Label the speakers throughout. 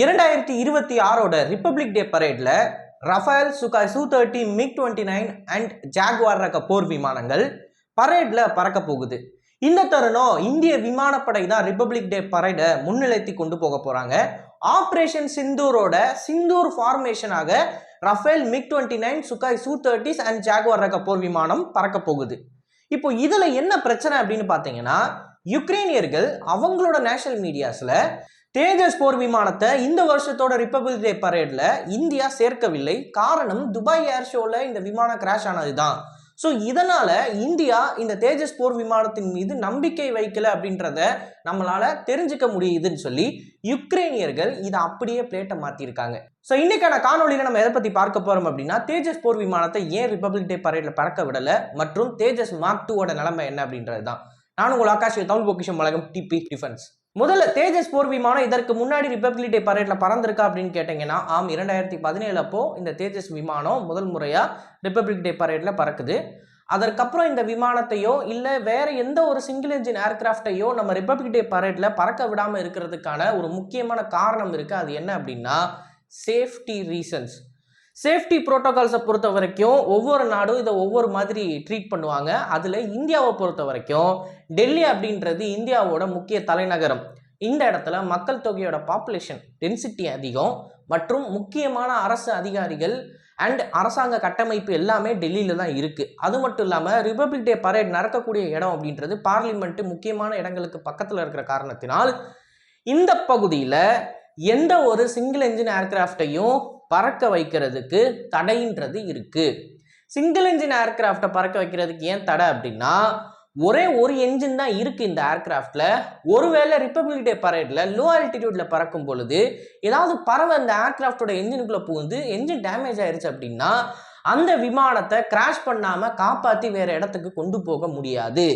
Speaker 1: இரண்டாயிரத்தி இருபத்தி ஆறோட republic day பரேட்ல Rafale Sukhoi Su thirty MiG twenty nine and Jaguar ரக போர் விமானங்கள் பரேட்ல பறக்க போகுது. இந்த தருணம் இந்திய விமானப்படை தான் ரிப்பப்ளிக் டே பரேடை முன்னிலைத்தி கொண்டு போக போறாங்க. ஆப்ரேஷன் சிந்தூரோட Sindoor ஃபார்மேஷனாக Rafale MiG twenty nine Sukhoi Su thirties and Jaguar ரக போர் விமானம் பறக்க போகுது. இப்போ இதுல என்ன பிரச்சனை அப்படின்னு பார்த்தீங்கன்னா யுக்ரைனியர்கள் அவங்களோட நேஷனல் மீடியாஸ்ல தேஜஸ் போர் விமானத்தை இந்த வருஷத்தோட ரிப்பப்ளிக் டே பரேடில் இந்தியா சேர்க்கவில்லை. காரணம் துபாய் ஏர் ஷோவில் இந்த விமானம் கிராஷ் ஆனதுதான். ஸோ இதனால் இந்தியா இந்த தேஜஸ் போர் விமானத்தின் மீது நம்பிக்கை வைக்கல அப்படின்றத நம்மளால் தெரிஞ்சுக்க முடியுதுன்னு சொல்லி யுக்ரைனியர்கள் இதை அப்படியே பிளேட்டை மாற்றிருக்காங்க ஸோ இன்றைக்கான காணொலியில் நம்ம எதை பற்றி பார்க்க போகிறோம் அப்படின்னா தேஜஸ் போர் விமானத்தை ஏன் ரிப்பப்ளிக் டே பரேடில் பறக்க விடலை மற்றும் தேஜஸ் மார்க் டூவோட நிலைமை என்ன அப்படின்றது தான் நான் உங்கள் ஆகாஷ் தமிழ் பொக்கிஷம் வழங்கும் டிபி டிஃபென்ஸ் முதல்ல தேஜஸ் போர் விமானம் இதற்கு முன்னாடி ரிப்பப்ளிக் டே பரேட்ல பறந்திருக்கா அப்படின்னு கேட்டீங்கன்னா ஆம் இரண்டாயிரத்தி பதினேழு அப்போ இந்த தேஜஸ் விமானம் முதல் முறையா ரிப்பப்ளிக் டே பரேட்ல பறக்குது. அதற்கப்புறம் இந்த விமானத்தையோ இல்லை வேற எந்த ஒரு சிங்கிள் இன்ஜின் ஏர்கிராஃப்டையோ நம்ம ரிப்பப்ளிக் டே பரேட்ல பறக்க விடாம இருக்கிறதுக்கான ஒரு முக்கியமான காரணம் இருக்கு. அது என்ன அப்படின்னா சேஃப்டி ரீசன்ஸ் சேஃப்டி ப்ரோட்டோகால்ஸை பொறுத்த வரைக்கும் ஒவ்வொரு நாடும் இதை ஒவ்வொரு மாதிரி ட்ரீட் பண்ணுவாங்க. அதில் இந்தியாவை பொறுத்த வரைக்கும் டெல்லி அப்படின்றது இந்தியாவோட முக்கிய தலைநகரம். இந்த இடத்துல மக்கள் தொகையோட பாப்புலேஷன் டென்சிட்டி அதிகம். மற்றும் முக்கியமான அரசு அதிகாரிகள் அண்ட் அரசாங்க கட்டமைப்பு எல்லாமே டெல்லியில் தான் இருக்குது அது மட்டும் இல்லாமல் ரிப்பப்ளிக் டே பரேட் நடக்கக்கூடிய இடம் அப்படின்றது பார்லிமெண்ட்டு முக்கியமான இடங்களுக்கு பக்கத்தில் இருக்கிற காரணத்தினால் இந்த பகுதியில் எந்த ஒரு சிங்கிள் என்ஜின் ஏர்கிராஃப்டையும் பறக்க வைக்கிறதுக்கு தடைன்றது இருக்குது சிங்கிள் என்ஜின் ஏர்கிராஃப்டை பறக்க வைக்கிறதுக்கு ஏன் தடை அப்படின்னா ஒரே ஒரு என்ஜின் தான் இருக்குது இந்த ஏர்கிராஃப்ட்ல ஒருவேளை ரிப்பப்ளிக் டே பரேடில் லோ ஆல்டிடியூட்டில் பறக்கும் பொழுது ஏதாவது பறவை அந்த ஏர்கிராஃப்டோட என்ஜினுக்குள்ளே புகுந்து என்ஜின் டேமேஜ் ஆயிடுச்சு அப்படின்னா அந்த விமானத்தை கிராஷ் பண்ணாமல் காப்பாற்றி வேற இடத்துக்கு கொண்டு போக முடியாது.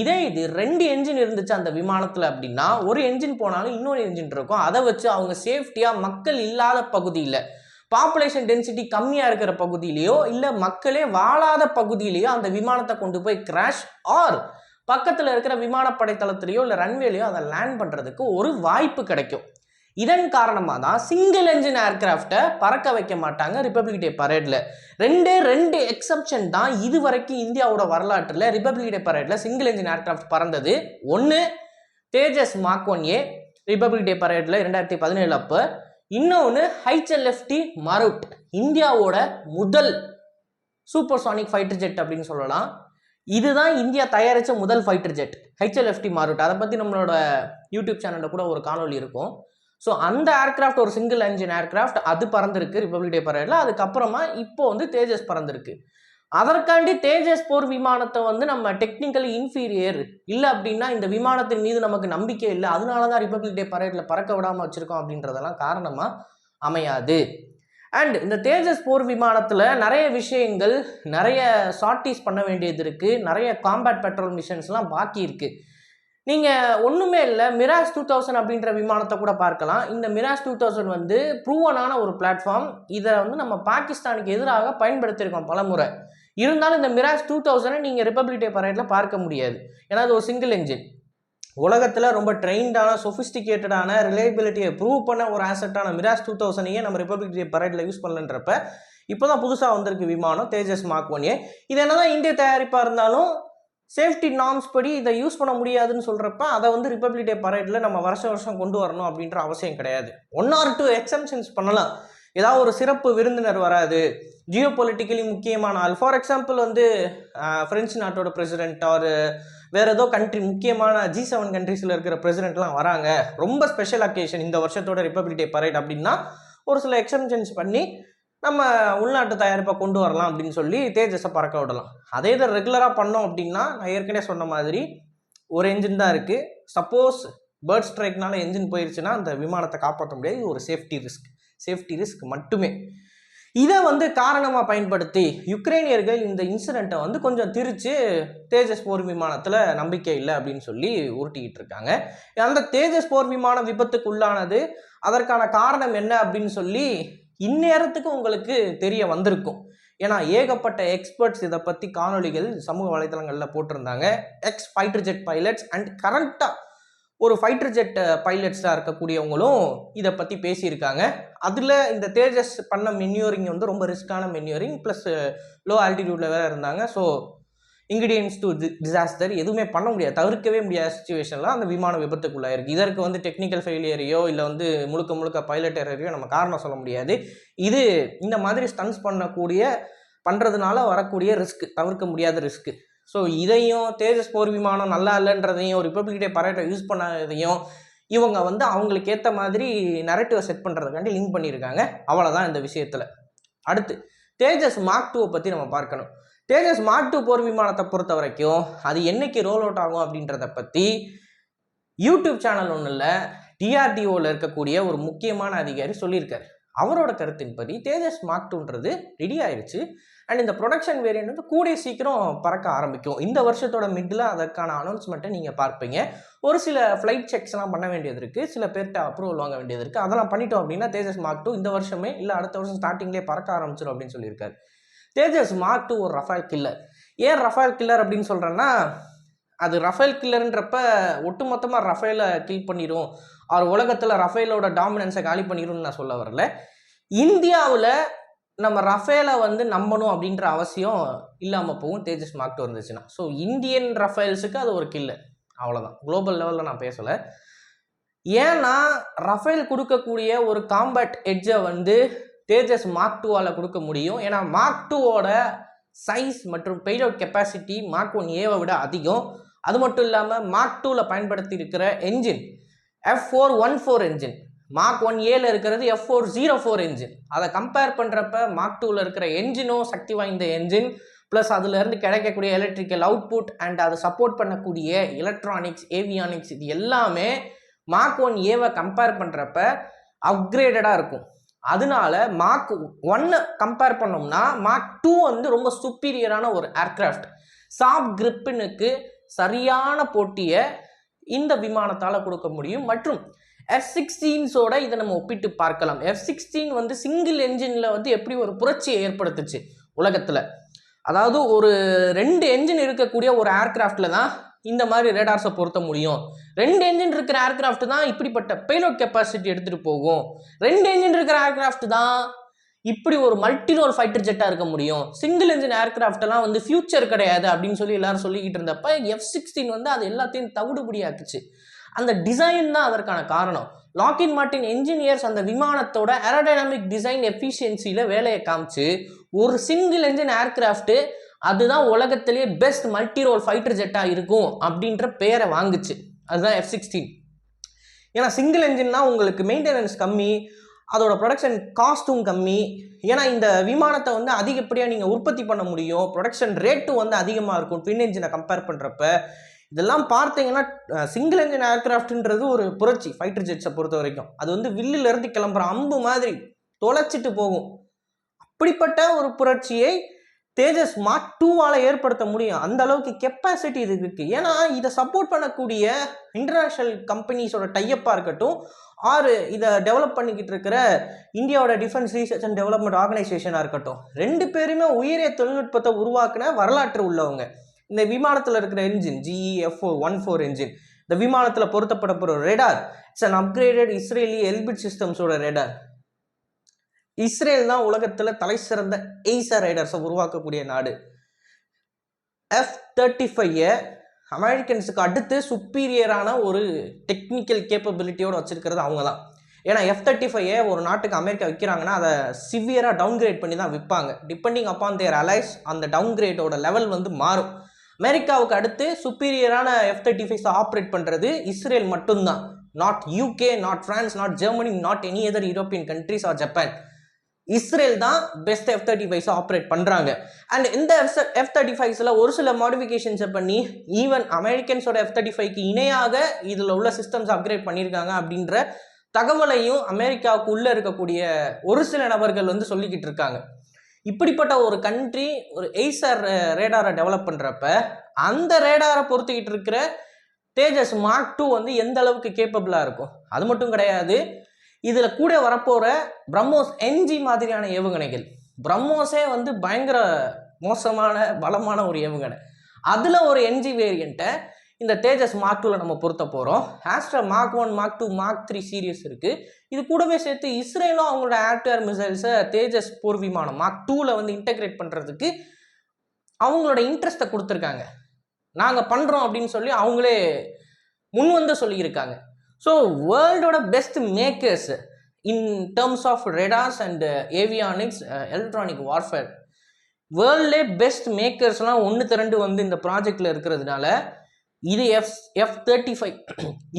Speaker 1: இதே இது ரெண்டு என்ஜின் இருந்துச்சு அந்த விமானத்தில் அப்படின்னா ஒரு என்ஜின் போனாலும் இன்னொரு என்ஜின் இருக்கும். அதை வச்சு அவங்க சேஃப்டியாக மக்கள் இல்லாத பகுதியில் பாப்புலேஷன் டென்சிட்டி கம்மியாக இருக்கிற பகுதியிலையோ இல்லை மக்களே வாழாத பகுதியிலேயோ அந்த விமானத்தை கொண்டு போய் கிராஷ் ஆர் பக்கத்தில் இருக்கிற விமானப்படை தளத்திலேயோ இல்லை ரன்வேலையோ அதை லேண்ட் பண்ணுறதுக்கு ஒரு வாய்ப்பு கிடைக்கும். இதன் காரணமாக தான் சிங்கிள் என்ஜின் ஏர்கிராஃப்டை பறக்க வைக்க மாட்டாங்க ரிப்பப்ளிக் டே பரேடில் ரெண்டே ரெண்டு எக்ஸப்ஷன் தான் இது வரைக்கும் இந்தியாவோட வரலாற்றில் ரிப்பப்ளிக் டே பரேடில் சிங்கிள் என்ஜின் ஏர்கிராஃப்ட் பறந்தது. ஒன்று Tejas mark one A republic day பரேடில் ரெண்டாயிரத்தி பதினேழு அப்போ இன்னொன்று ஹைச்எல்எஃப்டி மருட் இந்தியாவோட முதல் சூப்பர் சானிக் ஃபைட்டர் ஜெட் அப்படின்னு சொல்லலாம். இதுதான் இந்தியா தயாரித்த முதல் ஃபைட்டர் ஜெட் ஹெச்எல்எஃப்டி மாருட் அதை பற்றி நம்மளோட யூடியூப் சேனலில் கூட ஒரு காணொலி இருக்கும். ஸோ அந்த ஏர்கிராஃப்ட் ஒரு சிங்கிள் என்ஜின் ஏர்கிராஃப்ட் அது பறந்துருக்கு ரிப்பப்ளிக் டே பரேடில் அதுக்கப்புறமா இப்போ வந்து தேஜஸ் பறந்துருக்கு. அதற்காண்டி தேஜஸ் போர் விமானத்தை வந்து நம்ம டெக்னிக்கலி இன்ஃபீரியர் இல்லை அப்படின்னா இந்த விமானத்தின் மீது நமக்கு நம்பிக்கை இல்லை. அதனால தான் ரிப்பப்ளிக் டே பரேடில் பறக்க விடாமல் வச்சுருக்கோம் அப்படின்றதெல்லாம் காரணமாக அமையாது. அண்ட் இந்த தேஜஸ் போர் விமானத்தில் நிறைய விஷயங்கள் நிறைய சார்ட்டிஸ் பண்ண வேண்டியது இருக்குது நிறைய காம்பேட் பெட்ரோல் மிஷன்ஸ்லாம் பாக்கி இருக்குது நீங்கள் ஒன்றுமே இல்லை மிராஸ் டூ தௌசண்ட் அப்படின்ற விமானத்தை கூட பார்க்கலாம். இந்த மிராஸ் டூ தௌசண்ட் வந்து ப்ரூவனான ஒரு பிளாட்ஃபார்ம் இதை வந்து நம்ம பாகிஸ்தானுக்கு எதிராக பயன்படுத்தியிருக்கோம் பலமுறை. இருந்தாலும் இந்த மிராஸ் டூ தௌசண்டை நீங்கள் ரிப்பப்ளிக் டே பரேட்டில் பார்க்க முடியாது. ஏன்னா அது ஒரு சிங்கிள் என்ஜின் உலகத்தில் ரொம்ப ட்ரெயின்டான சொஃபிஸ்டிகேட்டடான ரிலேபிலிட்டியை ப்ரூவ் பண்ண ஒரு ஆசட்டான மிராஸ் டூ தௌசண்டையே நம்ம ரிப்பப்ளிக் டே பரேட்டில் யூஸ் பண்ணலன்றப்ப இப்போ தான் புதுசாக வந்திருக்கு விமானம் தேஜஸ் மார்க் ஒன் ஏ இது என்னதான் இந்திய தயாரிப்பாக இருந்தாலும் சேஃப்டி நார்ம்ஸ் படி இதை யூஸ் பண்ண முடியாதுன்னு சொல்கிறப்ப அதை வந்து ரிப்பப்ளிக் டே பரேட்டில் நம்ம வருஷம் வருஷம் கொண்டு வரணும் அப்படின்ற அவசியம் கிடையாது. ஒன் ஆர் டூ எக்ஸம்ஷன்ஸ் பண்ணலாம். ஏதாவது ஒரு சிறப்பு விருந்தினர் வராது. ஜியோ பொலிட்டிக்கலி முக்கியமான ஆள். ஃபார் எக்ஸாம்பிள் வந்து ஃப்ரெஞ்சு நாட்டோட பிரசிடென்ட் ஆர் வேற ஏதோ கண்ட்ரி முக்கியமான ஜி செவன் கண்ட்ரீஸில் இருக்கிற பிரசிடென்ட்லாம் வராங்க. ரொம்ப ஸ்பெஷல் அக்கேஷன் இந்த வருஷத்தோட ரிப்பப்ளிக் டே பரேட் அப்படின்னா ஒரு சில எக்ஸம்ஷன்ஸ் பண்ணி நம்ம உள்நாட்டு தயாரிப்பை கொண்டு வரலாம் அப்படின்னு சொல்லி தேஜஸை பறக்க விடலாம். அதே இதை ரெகுலராக பண்ணோம் அப்படின்னா நான் ஏற்கனவே சொன்ன மாதிரி ஒரு என்ஜின் தான் இருக்குது சப்போஸ் பேர்ட் ஸ்ட்ரைக்னால என்ஜின் போயிருச்சுன்னா அந்த விமானத்தை காப்பாற்ற முடியாது. இது ஒரு சேஃப்டி ரிஸ்க் சேஃப்டி ரிஸ்க் மட்டுமே. இதை வந்து காரணமாக பயன்படுத்தி யுக்ரைனியர்கள் இந்த இன்சிடெண்ட்டை வந்து கொஞ்சம் திரித்து தேஜஸ் போர் விமானத்தில் நம்பிக்கை இல்லை அப்படின்னு சொல்லி உருட்டிக்கிட்டு இருக்காங்க. அந்த தேஜஸ் போர் விமானம் விபத்துக்கு உள்ளானது அதற்கான காரணம் என்ன அப்படின்னு சொல்லி இந்நேரத்துக்கு உங்களுக்கு தெரிய வந்திருக்கும். ஏன்னா ஏகப்பட்ட எக்ஸ்பர்ட்ஸ் இதை பற்றி காணொளிகள் சமூக வலைதளங்களில் போட்டிருந்தாங்க. Ex fighter jet pilots and கரண்ட்டாக ஒரு ஃபைட்டர் ஜெட் பைலட்ஸாக இருக்கக்கூடியவங்களும் இதை பற்றி பேசியிருக்காங்க. அதில் இந்த தேஜஸ் பண்ண மென்யூரிங் வந்து ரொம்ப ரிஸ்க்கான மென்யூரிங் ப்ளஸ் லோ ஆல்டிடியூடில் வேறு இருந்தாங்க. ஸோ இன்கிரீடியன்ஸ் டு டிசாஸ்டர் எதுவுமே பண்ண முடியாது தவிர்க்கவே முடியாத சுச்சுவேஷனில் அந்த விமான விபத்துக்குள்ளாயிருக்கு. இதற்கு வந்து டெக்னிக்கல் ஃபெயிலியரையோ இல்லை வந்து முழுக்க முழுக்க பைலட் எரரையோ நம்ம காரணம் சொல்ல முடியாது. இது இந்த மாதிரி ஸ்டன்ஸ் பண்ணக்கூடிய பண்ணுறதுனால வரக்கூடிய ரிஸ்க் தவிர்க்க முடியாத ரிஸ்க்கு ஸோ இதையும் தேஜஸ் போர் விமானம் நல்லா இல்லைன்றதையும் ரிப்பப்ளிக் டே பரேட்டை யூஸ் பண்ணாததையும் இவங்க வந்து அவங்களுக்கு ஏற்ற மாதிரி நரேட்டிவை செட் பண்ணுறதுக்காண்டி லிங்க் பண்ணியிருக்காங்க. அவ்வளோதான் இந்த விஷயத்தில். அடுத்து தேஜஸ் மார்க் டூவை பற்றி நம்ம பார்க்கணும். தேஜஸ் மார்க் டூ போர் விமானத்தை பொறுத்த வரைக்கும் அது என்னைக்கு ரோல் அவுட் ஆகும் அப்படின்றத பற்றி யூடியூப் சேனல் ஒன்றும் இல்லை டிஆர்டிஓவில் இருக்கக்கூடிய ஒரு முக்கியமான அதிகாரி சொல்லியிருக்காரு. அவரோட கருத்தின்படி தேஜஸ் மார்க் டூன்றது ரெடி ஆயிடுச்சு அண்ட் இந்த ப்ரொடக்ஷன் வேரியன்ட் வந்து கூடிய சீக்கிரம் பறக்க ஆரம்பிக்கும். இந்த வருஷத்தோட மிட்டில் அதற்கான அனௌன்ஸ்மெண்ட்டை நீங்கள் பார்ப்பீங்க. ஒரு சில ஃப்ளைட் செக்ஸ்லாம் பண்ண வேண்டியது இருக்குது சில பேர்கிட்ட அப்ரூவல் வாங்க வேண்டியது இருக்குது அதெல்லாம் பண்ணிட்டோம் அப்படின்னா தேஜஸ் மார்க் டூ இந்த வருஷமே இல்லை அடுத்த வருஷம் ஸ்டார்டிங்லேயே பறக்க ஆரம்பிச்சிடும் அப்படின்னு சொல்லியிருக்காரு. தேஜஸ் மார்க் டூ ஒரு ரஃபேல் கில்லர் ஏன் ரஃபேல் கில்லர் அப்படின்னு சொல்கிறேன்னா அது ரஃபேல் கில்லர்ன்றப்ப ஒட்டுமொத்தமாக ரஃபேலை கில் பண்ணிடும் அவர் உலகத்தில் ரஃபேலோட டாமினன்ஸை காலி பண்ணிடும்னு நான் சொல்ல வரல. இந்தியாவில் நம்ம ரஃபேலை வந்து நம்பணும் அப்படின்ற அவசியம் இல்லாமல் போகும். தேஜஸ் மார்க் டூ இருந்துச்சுன்னா. ஸோ இந்தியன் ரஃபேல்ஸுக்கு அது ஒரு கில்லு அவ்வளோதான் குளோபல் லெவலில் நான் பேசலை. ஏன்னா ரஃபேல் கொடுக்கக்கூடிய ஒரு காம்பேட் எட்ஜை வந்து தேஜஸ் மார்க் டூவால் கொடுக்க முடியும். ஏன்னா மார்க் டூவோட சைஸ் மற்றும் பெய்டவுட் கெப்பாசிட்டி மார்க் ஒன் ஏவை விட அதிகம். அது மட்டும் இல்லாமல் மார்க் டூவில் பயன்படுத்தி இருக்கிற engine F four one four engine mark one ஏல இருக்கிறது F four zero four engine அதை கம்பேர் பண்ணுறப்ப மார்க் டூவில் இருக்கிற என்ஜினும் சக்தி வாய்ந்த என்ஜின் ப்ளஸ் அதுலேருந்து கிடைக்கக்கூடிய எலக்ட்ரிக்கல் அவுட்புட் அண்ட் அதை சப்போர்ட் பண்ணக்கூடிய எலக்ட்ரானிக்ஸ் ஏவியானிக்ஸ் இது எல்லாமே மார்க் ஒன் ஏவை கம்பேர் பண்ணுறப்ப அப்கிரேடடாக இருக்கும். அதனால மார்க் ஒன்னை கம்பேர் பண்ணோம்னா மார்க் டூ வந்து ரொம்ப சுப்பீரியரான ஒரு ஏர்க்ராஃப்ட் சாஃப்ட் கிரிப்பினுக்கு சரியான போட்டியை இந்த விமானத்தால் கொடுக்க முடியும். மற்றும் எஃப் சிக்ஸ்டீன்ஸோட இதை நம்ம ஒப்பிட்டு பார்க்கலாம். எஃப் சிக்ஸ்டீன் வந்து சிங்கிள் என்ஜினில் வந்து எப்படி ஒரு புரட்சியை ஏற்படுத்துச்சு உலகத்தில்? அதாவது ஒரு ரெண்டு என்ஜின் இருக்கக்கூடிய ஒரு ஏர்கிராஃப்டில் தான் இந்த மாதிரி ரேடார்ஸை பொருத்த முடியும். ரெண்டு என்ஜின் இருக்கிற ஏர்கிராஃப்ட் தான் இப்படிப்பட்ட பேலோட் கெப்பாசிட்டி எடுத்துகிட்டு போகும். ரெண்டு என்ஜின் இருக்கிற ஏர்கிராஃப்ட் தான் இப்படி ஒரு மல்டி ரோல் ஃபைட்டர் ஜெட்டாக இருக்க முடியும். சிங்கிள் என்ஜின் ஏர்க்ராஃப்டெல்லாம் வந்து ஃபியூச்சர் கிடையாது அப்படின்னு சொல்லி எல்லாரும் சொல்லிக்கிட்டு இருந்தப்ப எஃப் சிக்ஸ்டீன் வந்து அது எல்லாத்தையும் தவிடுபடியாக்குச்சு. அந்த டிசைன் தான் அதற்கான காரணம். லாக்கின் மார்ட்டின் என்ஜினியர்ஸ் அந்த விமானத்தோட ஏரோடைனமிக் டிசைன் எஃபிஷியன்சியில் வேலையை காமிச்சு ஒரு சிங்கிள் என்ஜின் ஏர்கிராஃப்ட்டு அதுதான் உலகத்திலேயே பெஸ்ட் மல்டி ரோல் ஃபைட்டர் ஜெட்டாக இருக்கும் அப்படின்ற பேரை வாங்குச்சு. அதுதான் எஃப் சிக்ஸ்டீன் ஏன்னா சிங்கிள் என்ஜின்னா உங்களுக்கு மெயின்டெனன்ஸ் கம்மி அதோட ப்ரொடக்ஷன் காஸ்ட்டும் கம்மி. ஏன்னா இந்த விமானத்தை வந்து அதிகப்படியாக நீங்கள் உற்பத்தி பண்ண முடியும். ப்ரொடக்ஷன் ரேட்டும் வந்து அதிகமாக இருக்கும். ட்வின் என்ஜினை கம்பேர் பண்ணுறப்ப இதெல்லாம் பார்த்தீங்கன்னா சிங்கிள் என்ஜின் ஏர்க்ராஃப்ட்ன்றது ஒரு புரட்சி ஃபைட்டர் ஜெட்ஸை பொறுத்த வரைக்கும். அது வந்து வில்லிலிருந்து கிளம்புற அம்பு மாதிரி தொலைச்சிட்டு போகும். அப்படிப்பட்ட ஒரு புரட்சியை தேஜஸ் மார்க் டூவால் ஏற்படுத்த முடியும். அந்த அளவுக்கு கெப்பாசிட்டி இது இருக்குது ஏன்னா இதை சப்போர்ட் பண்ணக்கூடிய இன்டர்நேஷ்னல் கம்பெனிஸோட டையப்பாக இருக்கட்டும் ஆறு இதை டெவலப் பண்ணிக்கிட்டு இருக்கிற இந்தியாவோட டிஃபென்ஸ் ரீசர்ச் அண்ட் டெவலப்மெண்ட் ஆர்கனைசேஷனாக இருக்கட்டும் ரெண்டு பேருமே உயரிய தொழில்நுட்பத்தை உருவாக்கின வரலாற்று உள்ளவங்க. இந்த விமானத்தில் இருக்கிற engine G E F four one four engine இந்த விமானத்தில் பொருத்தப்பட போகிற radar it's an upgraded Israeli Elbit சிஸ்டம்ஸோட radar Israel தான் உலகத்தில் தலை சிறந்த எய்சர் ரைடர்ஸை உருவாக்கக்கூடிய நாடு. எஃப் தேர்ட்டி ஃபைவை அமெரிக்கன்ஸுக்கு அடுத்து சுப்பீரியரான ஒரு டெக்னிக்கல் கேப்பபிலிட்டியோடு வச்சுருக்கிறது அவங்க தான் ஏன்னா எஃப் தேர்ட்டி ஃபைவை ஒரு நாட்டுக்கு அமெரிக்கா விற்கிறாங்கன்னா அதை சிவியராக டவுன்கிரேட் பண்ணி தான் விற்பாங்க. டிபெண்டிங் அப்பான் தேர் அலைஸ் அந்த டவுன்கிரேடோட லெவல் வந்து மாறும். அமெரிக்காவுக்கு அடுத்து சுப்பீரியரான எஃப் தேர்ட்டி ஃபைவ்ஸ் ஆப்ரேட் பண்ணுறது இஸ்ரேல் மட்டும்தான். Not UK not France not Germany not any other European countries or Japan Israel தான் best F thirty fives operate பண்ணுறாங்க அண்ட் இந்த எஃப் எஃப் தேர்ட்டி ஃபைவ்ஸில் ஒரு சில மாடிஃபிகேஷன்ஸை பண்ணி ஈவன் அமெரிக்கன்ஸோட எஃப் தேர்ட்டி ஃபைவ்க்கு இணையாக இதில் உள்ள சிஸ்டம்ஸ் அப்கிரேட் பண்ணியிருக்காங்க அப்படின்ற தகவலையும் அமெரிக்காவுக்கு உள்ளே இருக்கக்கூடிய ஒரு சில நபர்கள் வந்து சொல்லிக்கிட்டு இருக்காங்க. இப்படிப்பட்ட ஒரு கண்ட்ரி ஒரு எய்சர் ரேடாரை டெவலப் பண்ணுறப்ப அந்த ரேடாரை பொறுத்துக்கிட்டு இருக்கிற தேஜஸ் மார்க் டூ வந்து எந்த அளவுக்கு கேப்பபிளாக இருக்கும்? அது மட்டும் கிடையாது. இதில் கூட வரப்போகிற பிரம்மோஸ் என்ஜி மாதிரியான ஏவுகணைகள். பிரம்மோஸே வந்து பயங்கர மோசமான பலமான ஒரு ஏவுகணை. அதில் ஒரு என்ஜி வேரியண்ட்டை இந்த தேஜஸ் மார்க் டூவில் நம்ம பொருத்த போகிறோம் Astra mark one mark two mark three series இருக்குது இது கூடவே சேர்த்து இஸ்ரேலும் அவங்களோட ஏர்டேர் மிசைல்ஸை தேஜஸ் போர் விமானம் மார்க் டூவில் வந்து இன்டெகிரேட் பண்ணுறதுக்கு அவங்களோட இன்ட்ரெஸ்ட்டை கொடுத்துருக்காங்க. நாங்கள் பண்ணுறோம் அப்படின்னு சொல்லி அவங்களே முன் வந்து சொல்லியிருக்காங்க. So வேர்ல்டோட best makers in terms of radars and avionics electronic warfare வேர்ல்ட்லே best மேக்கர்ஸ்லாம் ஒன்று திரண்டு வந்து இந்த ப்ராஜெக்டில் இருக்கிறதுனால இது எஃப் எஃப் தேர்ட்டி ஃபைவ்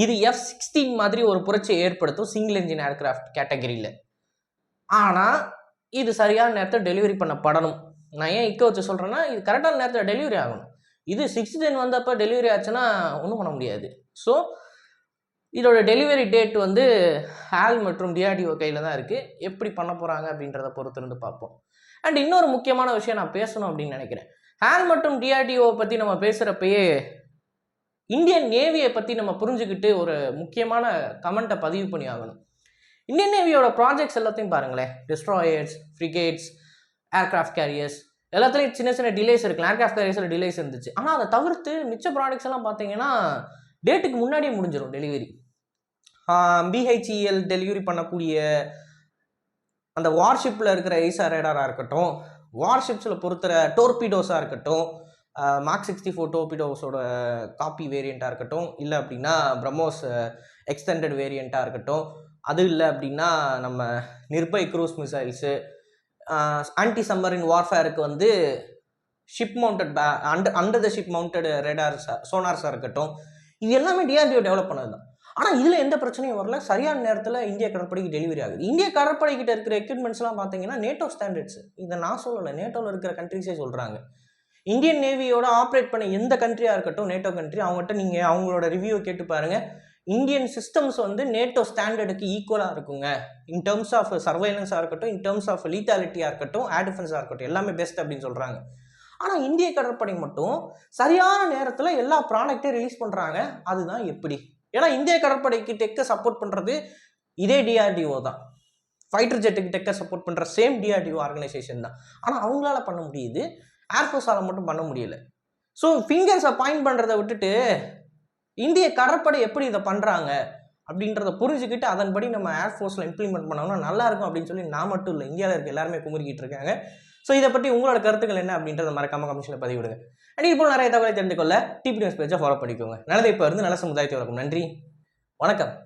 Speaker 1: இது எஃப் சிக்ஸ்டீன் மாதிரி ஒரு புரட்சியை ஏற்படுத்தும் சிங்கிள் இன்ஜின் ஏர்க்ராஃப்ட் கேட்டகரியில் ஆனால் இது சரியான நேரத்தில் டெலிவரி பண்ணப்படணும் நான் ஏன் இக்க வச்சு சொல்கிறேன்னா இது கரெக்டான நேரத்தில் டெலிவரி ஆகணும். இது சிக்ஸ்த் ஜென் வந்தப்போ டெலிவரி ஆச்சுன்னா ஒன்றும் பண்ண முடியாது. ஸோ இதோட டெலிவரி டேட் வந்து ஹால் மற்றும் டிஆர்டிஓ கையில் தான் இருக்குது எப்படி பண்ண போகிறாங்க அப்படின்றத பொறுத்திருந்து பார்ப்போம். அண்ட் இன்னொரு முக்கியமான விஷயம் நான் பேசணும் அப்படின்னு நினைக்கிறேன். ஹால் மற்றும் டிஆர்டிஓ பற்றி நம்ம பேசுகிறப்பயே இந்தியன் நேவியை பற்றி நம்ம புரிஞ்சுக்கிட்டு ஒரு முக்கியமான கமெண்ட்டை பதிவு பண்ணி ஆகணும் இந்தியன் நேவியோட ப்ராஜெக்ட்ஸ் எல்லாத்தையும் பாருங்களேன். டிஸ்ட்ராயர்ஸ் ஃப்ரிகேட்ஸ் ஏர்க்ராஃப்ட் கேரியர்ஸ் எல்லாத்துலேயும் சின்ன சின்ன டிலேஸ் இருக்கலாம் ஏர்க்ராஃப்ட் கேரியர்ஸில் டிலேஸ் இருந்துச்சு. ஆனால் அதை தவிர்த்து மிச்ச ப்ராடக்ட்ஸ் எல்லாம் பார்த்தீங்கன்னா டேட்டுக்கு முன்னாடியே முடிஞ்சிடும் டெலிவரி பிஹெச்இஎல் டெலிவரி பண்ணக்கூடிய அந்த வார்ஷிப்பில் இருக்கிற ஐசா ரேடாராக இருக்கட்டும் வார்ஷிப்ஸில் பொறுத்துற டோர்பிடோஸாக இருக்கட்டும் மார்க் சிக்ஸ்டி ஃபோர் டோர்பிடோஸோட காப்பி வேரியண்ட்டாக இருக்கட்டும் இல்லை அப்படின்னா பிரம்மோஸ் எக்ஸ்டெண்டட் வேரியண்ட்டாக இருக்கட்டும் அது இல்லை அப்படின்னா நம்ம Nirbhay cruise missiles anti submarine வார்ஃபேருக்கு வந்து ship mounted bay under under the ship mounted ரேடார்ஸாக சோனார்ஸாக இருக்கட்டும் இது எல்லாமே டிஆர்டிஓ டெவலப் பண்ணது தான் ஆனால் இதில் எந்த பிரச்சனையும் வரல. சரியான நேரத்தில் இந்திய கடற்படைக்கு டெலிவரி ஆகுது. இந்திய கடற்படை கிட்ட இருக்கிற எக்யூப்மெண்ட்ஸ்லாம் பார்த்தீங்கன்னா நேட்டோ ஸ்டாண்டர்ட்ஸ் இதை நான் சொல்லலை. நேட்டோவில் இருக்கிற கண்ட்ரிஸே சொல்கிறாங்க இந்தியன் நேவியோட ஆப்ரேட் பண்ண எந்த கண்ட்ரியாக இருக்கட்டும் நேட்டோ கண்ட்ரி அவங்ககிட்ட நீங்கள் அவங்களோட ரிவ்யூ கேட்டு பாருங்கள் இந்தியன் சிஸ்டம்ஸ் வந்து நேட்டோ ஸ்டாண்டர்டுக்கு ஈக்குவலாக இருக்குங்க. இன் டேர்ம்ஸ் ஆஃப் சர்வைலன்ஸாக இருக்கட்டும் இன் டேர்ம்ஸ் ஆஃப் லீத்தாலிட்டியாக இருக்கட்டும் ஏர் டிஃபென்ஸாக இருக்கட்டும் எல்லாமே பெஸ்ட் அப்படின்னு சொல்கிறாங்க ஆனால் இந்திய கடற்படை மட்டும் சரியான நேரத்தில் எல்லா ப்ராடக்ட்டையும் ரிலீஸ் பண்ணுறாங்க அதுதான் எப்படி? ஏன்னா இந்திய கடற்படைக்கு டெக்கை சப்போர்ட் பண்ணுறது இதே டிஆர்டிஓ தான். ஃபைட்டர் ஜெட்டுக்கு டெக்கை சப்போர்ட் பண்ணுற சேம் டிஆர்டிஓ ஆர்கனைசேஷன் தான். ஆனால் அவங்களால பண்ண முடியுது. ஏர்ஃபோர்ஸால் மட்டும் பண்ண முடியல. ஸோ ஃபிங்கர்ஸை பாயிண்ட் பண்ணுறதை விட்டுட்டு இந்திய கடற்படை எப்படி இதை பண்ணுறாங்க அப்படின்றத புரிஞ்சுக்கிட்டு அதன்படி நம்ம ஏர்ஃபோர்ஸில் இம்ப்ளிமெண்ட் பண்ணோம்னா நல்லா இருக்கும் அப்படின்னு சொல்லி நான் மட்டும் இல்லை இந்தியாவில் இருக்க எல்லாருமே குமுறிக்கிட்டு இருக்காங்க. ஸோ இதை பற்றி உங்களோட கருத்துக்கள் என்ன அப்படின்றத மறக்காம கமிஷனில் பதிவிடுங்க. அண்ட் இப்போ நிறைய தகவலை தெரிஞ்சுக்கொள்ள டிபி நியூஸ் பேஜை ஃபாலோ பண்ணிக்கோங்க. நல்லதை இப்போ இருந்து நல்ல சமுதாயத்தை வணக்கம் நன்றி. வணக்கம்.